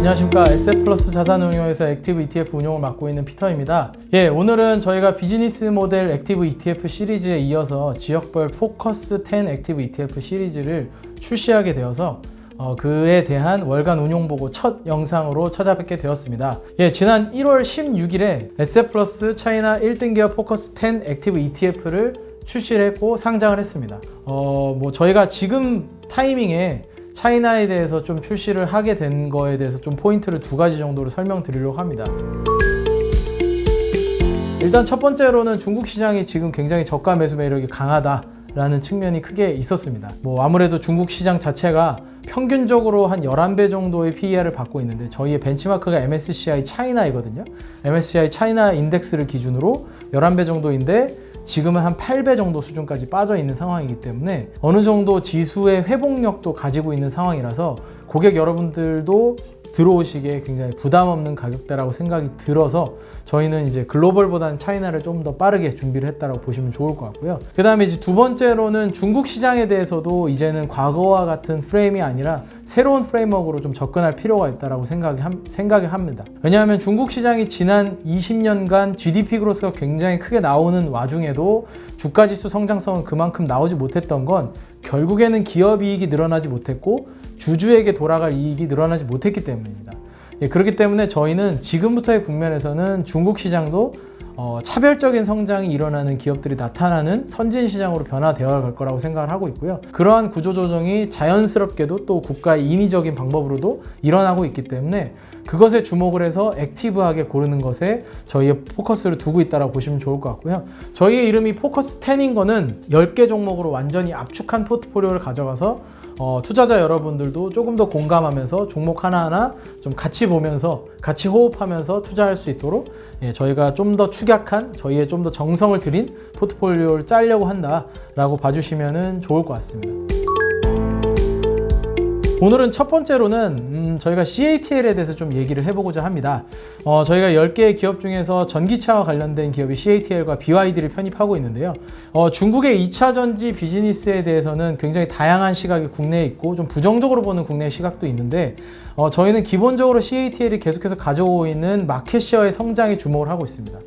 안녕하십니까 SF 플러스 자산운용에서 액티브 ETF 운용을 맡고 있는 피터입니다. 예, 오늘은 저희가 비즈니스 모델 액티브 ETF 시리즈에 이어서 지역별 포커스 10 액티브 ETF 시리즈를 출시하게 되어서 어, 그에 대한 월간 운용 보고 첫 영상으로 찾아뵙게 되었습니다. 예, 지난 1월 16일에 SF 플러스 차이나 1등 기업 포커스 10 액티브 ETF를 출시를 했고 상장을 했습니다. 어, 뭐 저희가 지금 타이밍에 차이나에 대해서 좀 출시를 하게 된 거에 대해서 좀 포인트를 두 가지 정도로 설명드리려고 합니다. 일단 첫 번째로는 중국 시장이 지금 굉장히 저가 매수 매력이 강하다 라는 측면이 크게 있었습니다. 뭐 아무래도 중국 시장 자체가 평균적으로 한 11배 정도의 PER을 받고 있는데 저희의 벤치마크가 MSCI 차이나이거든요. MSCI 차이나 인덱스를 기준으로 11배 정도인데 지금은 한 8배 정도 수준까지 빠져 있는 상황이기 때문에 어느 정도 지수의 회복력도 가지고 있는 상황이라서 고객 여러분들도 들어오시기에 굉장히 부담 없는 가격대라고 생각이 들어서 저희는 이제 글로벌보다는 차이나를 좀 더 빠르게 준비를 했다고 보시면 좋을 것 같고요. 그 다음에 이제 두 번째로는 중국 시장에 대해서도 이제는 과거와 같은 프레임이 아니라 새로운 프레임워크로 좀 접근할 필요가 있다고 생각이, 함, 생각이 합니다. 왜냐하면 중국 시장이 지난 20년간 GDP 그로스가 굉장히 크게 나오는 와중에도 주가 지수 성장성은 그만큼 나오지 못했던 건 결국에는 기업 이익이 늘어나지 못했고 주주에게 돌아갈 이익이 늘어나지 못했기 때문입니다. 예, 그렇기 때문에 저희는 지금부터의 국면에서는 중국 시장도 어, 차별적인 성장이 일어나는 기업들이 나타나는 선진 시장으로 변화되어 갈 거라고 생각을 하고 있고요. 그러한 구조 조정이 자연스럽게도 또 국가의 인위적인 방법으로도 일어나고 있기 때문에 그것에 주목을 해서 액티브하게 고르는 것에 저희의 포커스를 두고 있다고 보시면 좋을 것 같고요. 저희의 이름이 포커스 10인 거는 10개 종목으로 완전히 압축한 포트폴리오를 가져가서 어, 투자자 여러분들도 조금 더 공감하면서 종목 하나하나 좀 같이 보면서 같이 호흡하면서 투자할 수 있도록 예, 저희가 좀 더 축약한 저희의 좀 더 정성을 들인 포트폴리오를 짜려고 한다라고 봐주시면 좋을 것 같습니다. 오늘은 첫 번째로는 음, 저희가 CATL에 대해서 좀 얘기를 해보고자 합니다. 어, 저희가 10개의 기업 중에서 전기차와 관련된 기업이 CATL과 BYD를 편입하고 있는데요. 어, 중국의 2차 전지 비즈니스에 대해서는 굉장히 다양한 시각이 국내에 있고 좀 부정적으로 보는 국내 시각도 있는데 어, 저희는 기본적으로 CATL이 계속해서 가져오고 있는 마켓시어의 성장에 주목을 하고 있습니다.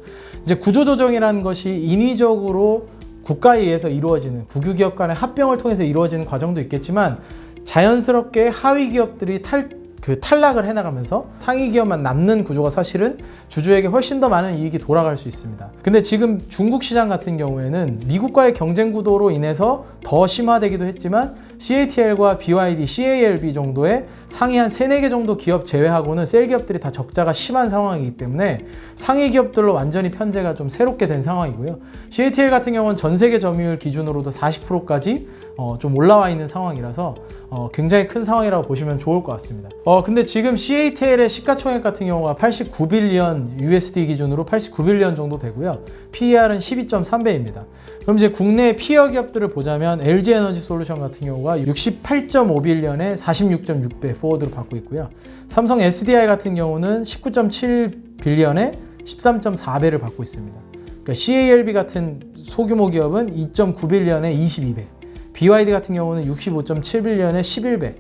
이제 구조조정이라는 것이 인위적으로 국가에 의해서 이루어지는 국유기업 간의 합병을 통해서 이루어지는 과정도 있겠지만 자연스럽게 하위 기업들이 탈, 그 탈락을 해나가면서 상위 기업만 남는 구조가 사실은 주주에게 훨씬 더 많은 이익이 돌아갈 수 있습니다. 근데 지금 중국 시장 같은 경우에는 미국과의 경쟁 구도로 인해서 더 심화되기도 했지만 CATL과 BYD, CALB 정도의 상위 한 3, 4개 정도 기업 제외하고는 셀 기업들이 다 적자가 심한 상황이기 때문에 상위 기업들로 완전히 편제가 좀 새롭게 된 상황이고요. CATL 같은 경우는 전 세계 점유율 기준으로도 40%까지 어, 좀 올라와 있는 상황이라서 어, 굉장히 큰 상황이라고 보시면 좋을 것 같습니다. 어, 근데 지금 CATL의 시가총액 같은 경우가 89빌리언 USD 기준으로 89빌리언 정도 되고요. PER은 12.3배입니다. 그럼 이제 국내 피어 기업들을 보자면 LG 에너지 솔루션 같은 경우가 68.5빌리언에 46.6배 포워드로 받고 있고요. 삼성 SDI 같은 경우는 19.7빌리언에 13.4배를 받고 있습니다. 그러니까 CALB 같은 소규모 기업은 2.9빌리언에 22배. BYD 같은 경우는 65.7빌리언에 11배.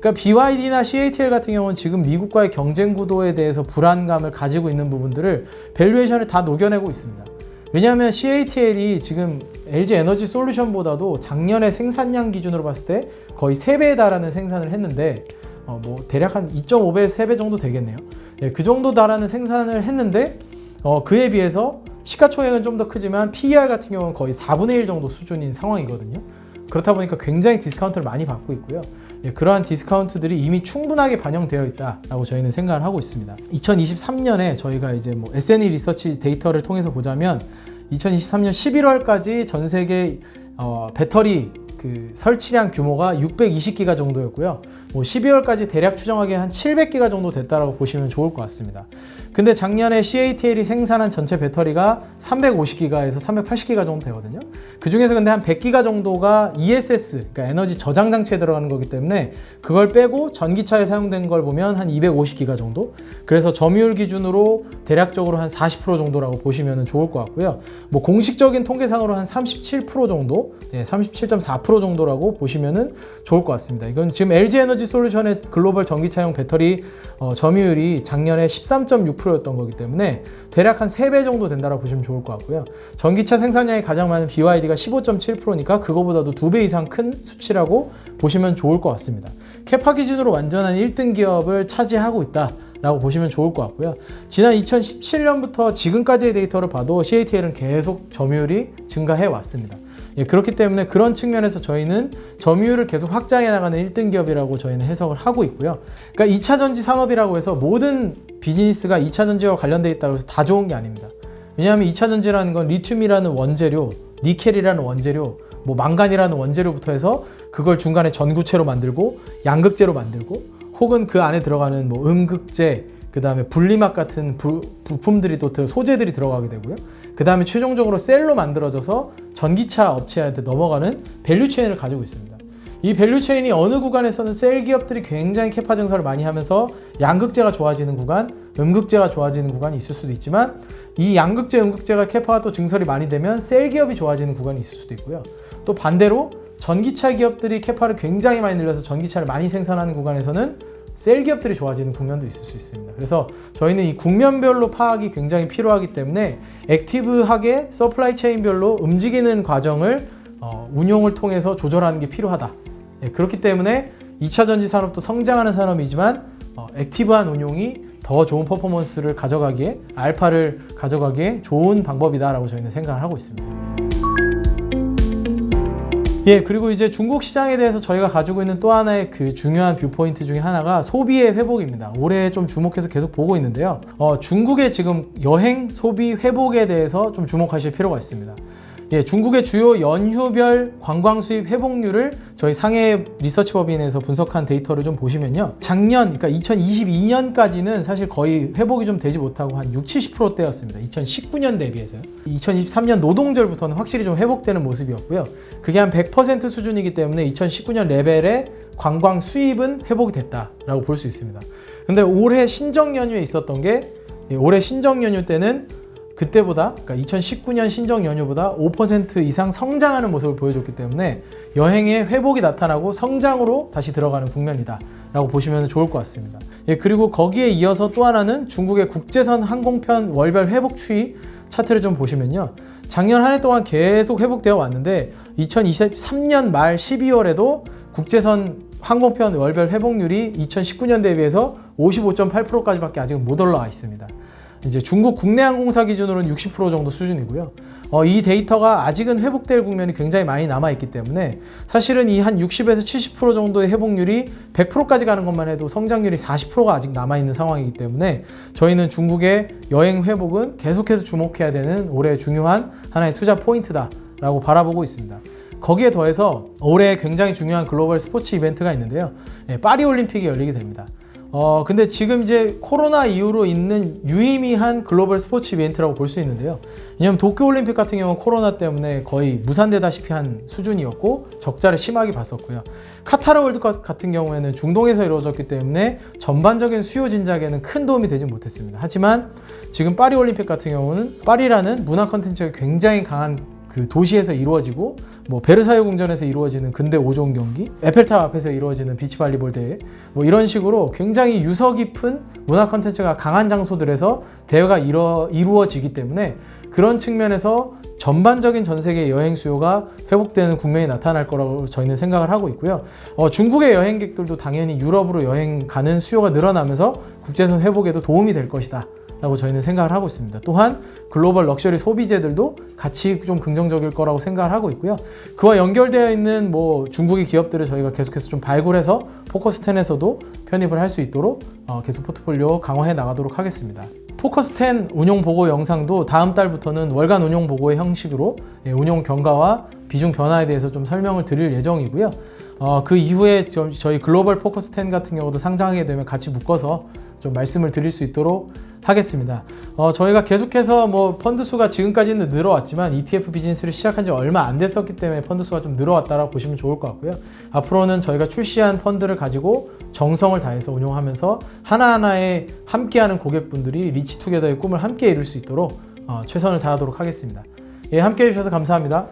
그러니까 BYD나 CATL 같은 경우는 지금 미국과의 경쟁 구도에 대해서 불안감을 가지고 있는 부분들을 밸류에이션에 다 녹여내고 있습니다. 왜냐하면 CATL이 지금 LG 에너지 솔루션보다도 작년에 생산량 기준으로 봤을 때 거의 3배에 달하는 생산을 했는데 어, 뭐 대략 한 2.5배, 3배 정도 되겠네요. 예, 그 정도 달하는 생산을 했는데 어, 그에 비해서 시가총액은 좀 더 크지만 PER 같은 경우는 거의 4분의 1 정도 수준인 상황이거든요. 그렇다 보니까 굉장히 디스카운트를 많이 받고 있고요. 예, 그러한 디스카운트들이 이미 충분하게 반영되어 있다라고 저희는 생각을 하고 있습니다. 2023년에 저희가 이제 뭐 SNE 리서치 데이터를 통해서 보자면 2023년 11월까지 전 세계 어, 배터리 그 설치량 규모가 620기가 정도였고요. 뭐 12월까지 대략 추정하기에 한 700기가 정도 됐다라고 보시면 좋을 것 같습니다. 근데 작년에 CATL이 생산한 전체 배터리가 350기가에서 380기가 정도 되거든요. 그 중에서 근데 한 100기가 정도가 ESS, 그러니까 에너지 저장 장치에 들어가는 거기 때문에 그걸 빼고 전기차에 사용된 걸 보면 한 250기가 정도. 그래서 점유율 기준으로 대략적으로 한 40% 정도라고 보시면 좋을 것 같고요. 뭐 공식적인 통계상으로 한 37% 정도, 네, 37.4% 정도라고 보시면 좋을 것 같습니다. 이건 지금 LG 에너지 솔루션의 글로벌 전기차용 배터리 어, 점유율이 작년에 13.6% 였던 거기 때문에 대략 한 3배 정도 된다고 보시면 좋을 것 같고요. 전기차 생산량이 가장 많은 BYD가 15.7%니까 그거보다도 2배 이상 큰 수치라고 보시면 좋을 것 같습니다. 캐파 기준으로 완전한 1등 기업을 차지하고 있다. 라고 보시면 좋을 것 같고요. 지난 2017년부터 지금까지의 데이터를 봐도 CATL은 계속 점유율이 증가해 왔습니다. 예, 그렇기 때문에 그런 측면에서 저희는 점유율을 계속 확장해 나가는 1등 기업이라고 저희는 해석을 하고 있고요. 그러니까 2차 전지 산업이라고 해서 모든 비즈니스가 2차 전지와 관련돼 있다고 해서 다 좋은 게 아닙니다. 왜냐하면 2차 전지라는 건 리튬이라는 원재료, 니켈이라는 원재료, 뭐 망간이라는 원재료부터 해서 그걸 중간에 전구체로 만들고 양극재로 만들고 혹은 그 안에 들어가는 뭐 음극재, 그 다음에 분리막 같은 부, 부품들이 또 소재들이 들어가게 되고요. 그 다음에 최종적으로 셀로 만들어져서 전기차 업체한테 넘어가는 밸류 체인을 가지고 있습니다. 이 밸류 체인이 어느 구간에서는 셀 기업들이 굉장히 캐파 증설을 많이 하면서 양극재가 좋아지는 구간, 음극재가 좋아지는 구간이 있을 수도 있지만 이 양극재, 음극재가 캐파가 또 증설이 많이 되면 셀 기업이 좋아지는 구간이 있을 수도 있고요. 또 반대로 전기차 기업들이 캐파를 굉장히 많이 늘려서 전기차를 많이 생산하는 구간에서는 셀 기업들이 좋아지는 국면도 있을 수 있습니다. 그래서 저희는 이 국면별로 파악이 굉장히 필요하기 때문에 액티브하게 서플라이 체인별로 움직이는 과정을 어, 운용을 통해서 조절하는 게 필요하다. 네, 그렇기 때문에 2차 전지 산업도 성장하는 산업이지만 어, 액티브한 운용이 더 좋은 퍼포먼스를 가져가기에 알파를 가져가기에 좋은 방법이다라고 저희는 생각을 하고 있습니다. 예, 그리고 이제 중국 시장에 대해서 저희가 가지고 있는 또 하나의 그 중요한 뷰포인트 중에 하나가 소비의 회복입니다. 올해 좀 주목해서 계속 보고 있는데요. 어, 중국의 지금 여행 소비 회복에 대해서 좀 주목하실 필요가 있습니다. 예, 중국의 주요 연휴별 관광 수입 회복률을 저희 상해 리서치 법인에서 분석한 데이터를 좀 보시면요. 작년, 그러니까 2022년까지는 사실 거의 회복이 좀 되지 못하고 한 60, 70%대였습니다. 2019년 대비해서요. 2023년 노동절부터는 확실히 좀 회복되는 모습이었고요. 그게 한 100% 수준이기 때문에 2019년 레벨의 관광 수입은 회복이 됐다라고 볼 수 있습니다. 근데 올해 신정 연휴에 있었던 게 예, 올해 신정 연휴 때는 그때보다 그러니까 2019년 신정 연휴보다 5% 이상 성장하는 모습을 보여줬기 때문에 여행의 회복이 나타나고 성장으로 다시 들어가는 국면이다. 라고 보시면 좋을 것 같습니다. 예, 그리고 거기에 이어서 또 하나는 중국의 국제선 항공편 월별 회복 추이 차트를 좀 보시면요. 작년 한 해 동안 계속 회복되어 왔는데 2023년 말 12월에도 국제선 항공편 월별 회복률이 2019년 대비해서 55.8%까지밖에 아직 못 올라와 있습니다. 이제 중국 국내 항공사 기준으로는 60% 정도 수준이고요. 어, 이 데이터가 아직은 회복될 국면이 굉장히 많이 남아 있기 때문에 사실은 이 한 60에서 70% 정도의 회복률이 100%까지 가는 것만 해도 성장률이 40%가 아직 남아 있는 상황이기 때문에 저희는 중국의 여행 회복은 계속해서 주목해야 되는 올해 중요한 하나의 투자 포인트다라고 바라보고 있습니다. 거기에 더해서 올해 굉장히 중요한 글로벌 스포츠 이벤트가 있는데요. 예, 파리 올림픽이 열리게 됩니다. 어, 근데 지금 이제 코로나 이후로 있는 유의미한 글로벌 스포츠 이벤트라고 볼 수 있는데요. 왜냐하면 도쿄올림픽 같은 경우는 코로나 때문에 거의 무산되다시피 한 수준이었고 적자를 심하게 봤었고요. 카타르 월드컵 같은 경우에는 중동에서 이루어졌기 때문에 전반적인 수요 진작에는 큰 도움이 되지 못했습니다. 하지만 지금 파리 올림픽 같은 경우는 파리라는 문화 컨텐츠가 굉장히 강한 그 도시에서 이루어지고 뭐 베르사유 궁전에서 이루어지는 근대 5종 경기, 에펠탑 앞에서 이루어지는 비치 발리볼 대회, 뭐 이런 식으로 굉장히 유서 깊은 문화 컨텐츠가 강한 장소들에서 대회가 이루, 이루어지기 때문에 그런 측면에서 전반적인 전 세계 여행 수요가 회복되는 국면이 나타날 거라고 저희는 생각을 하고 있고요. 어, 중국의 여행객들도 당연히 유럽으로 여행 가는 수요가 늘어나면서 국제선 회복에도 도움이 될 것이다. 라고 저희는 생각을 하고 있습니다. 또한 글로벌 럭셔리 소비재들도 같이 좀 긍정적일 거라고 생각을 하고 있고요. 그와 연결되어 있는 뭐 중국의 기업들을 저희가 계속해서 좀 발굴해서 포커스10에서도 편입을 할 수 있도록 어 계속 포트폴리오 강화해 나가도록 하겠습니다. 포커스10 운용 보고 영상도 다음 달부터는 월간 운용 보고의 형식으로 예, 운용 경과와 비중 변화에 대해서 좀 설명을 드릴 예정이고요. 어, 그 이후에 저희 글로벌 포커스 10 같은 경우도 상장하게 되면 같이 묶어서 좀 말씀을 드릴 수 있도록 하겠습니다. 어, 저희가 계속해서 뭐 펀드 수가 지금까지는 늘어왔지만 ETF 비즈니스를 시작한 지 얼마 안 됐었기 때문에 펀드 수가 좀 늘어왔다라고 보시면 좋을 것 같고요. 앞으로는 저희가 출시한 펀드를 가지고 정성을 다해서 운용하면서 하나하나에 함께하는 고객분들이 리치 투게더의 꿈을 함께 이룰 수 있도록 어, 최선을 다하도록 하겠습니다. 예, 함께 해주셔서 감사합니다.